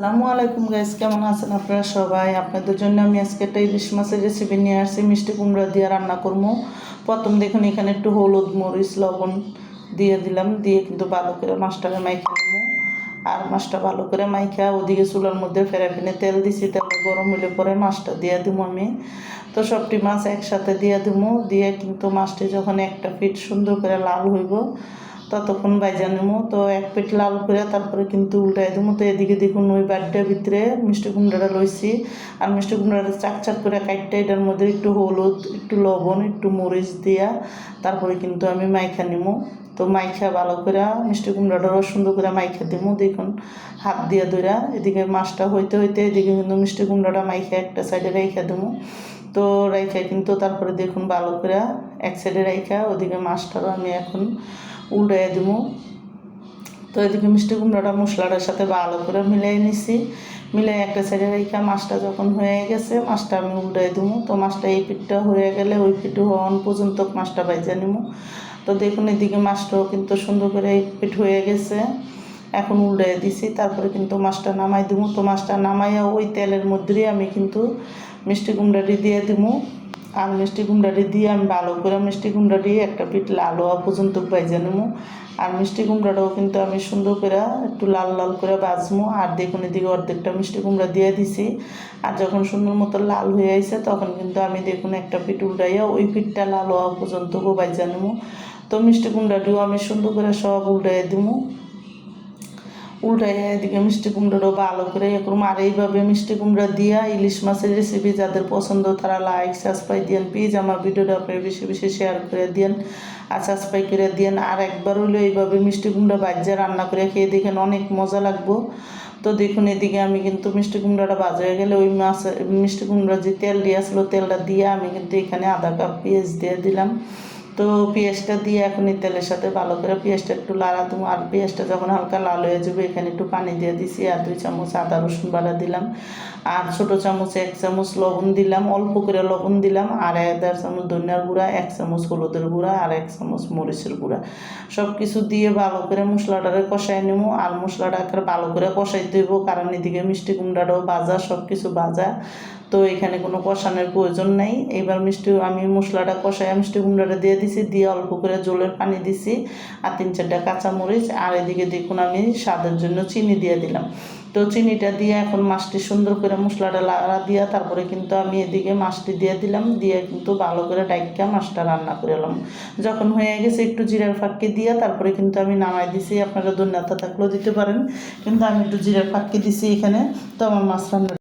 আসসালামু আলাইকুম গাইস কেমন আছেন আপনারা সবাই? আপনাদের জন্য আমি আজকে একটা ইলিশ মাছের রেসিপি নিয়ে আসছি, মিষ্টি কুমড়া দিয়ে রান্না করব। প্রথম দেখুন, এখানে একটু হলুদ, মরিচ, লবণ দিয়ে দিলাম, দিয়ে কিন্তু ভালো করে মাছটাকে মাইখা নেব। আর মাছটা ভালো করে মাইখা, ওদিকে চুলার মধ্যে ফেরা ফেনে তেল দিছি তেল গরম হলে পরে মাছটা দিয়ে দিব আমি। তো সবটি মাছ একসাথে দিয়ে দিব, দিয়ে কিন্তু মাছটি যখন একটা ফিট সুন্দর করে লাল হইব ততক্ষণ বাইজা নেব তো এক পেট লাল করে তারপরে কিন্তু উল্টাই দেবো তো এদিকে দেখুন ওই বাড়িটার ভিতরে মিষ্টি কুমড়াটা লইছি। আর মিষ্টি কুমড়াটা চাক চাক করে কাটতে এটার মধ্যে একটু হলুদ, একটু লবণ, একটু মরিচ দিয়া তারপরে কিন্তু আমি মাইখা নিমো। তো মাইখা ভালো করে মিষ্টি কুমড়াটারও সুন্দর করে মাইখা দিব দেখুন হাত দিয়ে ধরা এদিকে মাছটা হইতে হইতে এদিকে কিন্তু মিষ্টি কুমড়াটা মাইখা একটা সাইডে রেখা দেবো তো রাইখা, কিন্তু তারপরে দেখুন ভালো করে এক সাইডে রাইখা, ওদিকে মাছটারও আমি এখন উল্টাই দিব তো এদিকে মিষ্টি কুমড়াটা মশলাটার সাথে ভালো করে মিলাই নিছি। মিলাই একটা সাইডে রেখা মাছটা যখন হয়ে গেছে, মাছটা আমি উল্টাই দিব তো মাছটা এই পিঠটা হয়ে গেলে ওই পিঠ হওয়ান পর্যন্ত মাছটা বাইজা নিব তো দেখুন এদিকে মাছটাও কিন্তু সুন্দর করে এই পিঠ হয়ে গেছে। এখন উল্টাই দিছি, তারপরে কিন্তু মাছটা নামাই দিব তো মাছটা নামাইয়া ওই তেলের মধ্যেই আমি কিন্তু মিষ্টি কুমড়াটি দিয়ে দিব আর মিষ্টি কুমড়াটি দিয়ে আমি ভালো করে মিষ্টি কুমড়াটি একটা পিঠ লাল হওয়া পর্যন্ত বাইজা নেব আর মিষ্টি কুমড়াটাও কিন্তু আমি সুন্দর করে একটু লাল লাল করে বাজমো আর দেখুন এদিকে অর্ধেকটা মিষ্টি কুমড়া দিয়ে দিছি। আর যখন সুন্দর মতো লাল হয়ে আসে তখন কিন্তু আমি দেখুন একটা পিঠ উল্টাইয়া ওই পিঠটা লাল হওয়া পর্যন্ত বাইজা নেব তো মিষ্টি কুমড়াটিও আমি সুন্দর করে সব উল্টাইয়া দিবো উল্টাইয়া এদিকে মিষ্টি কুমড়োটাও ভালো করে ইয়ে করব আর এইভাবে মিষ্টি কুমড়া দিয়া ইলিশ মাছের রেসিপি যাদের পছন্দ, তারা লাইক সাবস্ক্রাইব দিয়েন। প্লিজ আমার ভিডিওটা আপনার বেশি বেশি শেয়ার করে দিয়েন আর সাবস্ক্রাইব করে দিয়েন। আর একবার হইল এইভাবে মিষ্টি কুমড়া বাজ্যা রান্না করে খেয়ে দেখেন অনেক মজা লাগবো। তো দেখুন এদিকে আমি কিন্তু মিষ্টি কুমড়াটা বাজা হয়ে গেলে ওই মাছ, মিষ্টি কুমড়া যে তেল দিয়ে আসলো, তেলটা দিয়ে আমি কিন্তু এখানে আধা কাপ পেঁয়াজ দিয়ে দিলাম। তো পেঁয়াজটা দিয়ে এখন তেলের সাথে ভালো করে পেঁয়াজটা একটু লাড়া দেবো। আর পেঁয়াজটা যখন হালকা লাল হয়ে যাবে, এখানে একটু পানি দিয়ে দিছি আর দুই চামচ আদা রসুন বাড়া দিলাম। আর ছোটো চামচ এক চামচ লবণ দিলাম, অল্প করে লবণ দিলাম। আর এক দেড় চামচ ধনিয়ার গুঁড়া, এক চামচ হলুদের গুঁড়া আর এক চামচ মরিচের গুঁড়া। সব কিছু দিয়ে ভালো করে মশলাটারে কষাই নেব। আর মশলাটাকে ভালো করে কষাই দেবো কারণ এদিকে মিষ্টি কুমড়াটাও ভাজা সব কিছু ভাজা। তো এখানে কোনো কষানোর প্রয়োজন নেই। এবার মিষ্টি আমি মশলাটা কষাই মিষ্টি কুমড়াটা দিয়ে দিছি, দিয়ে অল্প করে জলের পানি দিছি আর তিন চারটা কাঁচামরিচ। আর এদিকে দেখুন আমি স্বাদের জন্য চিনি দিয়ে দিলাম। তো চিনিটা দিয়ে এখন মাছটি সুন্দর করে মশলাটা লাগা দিয়া তারপরে কিন্তু আমি এদিকে মাছটি দিয়ে দিলাম, দিয়ে কিন্তু ভালো করে ডাইকা মাছটা রান্না করে এলাম। যখন হয়ে গেছে একটু জিরার ফাঁকি দিয়ে তারপরে কিন্তু আমি নামাই দিছি, আপনারা ধন্যতা থাকলেও দিতে পারেন। কিন্তু আমি একটু জিরার ফাঁকি দিছি এখানে, তো আমার মাছ রান্না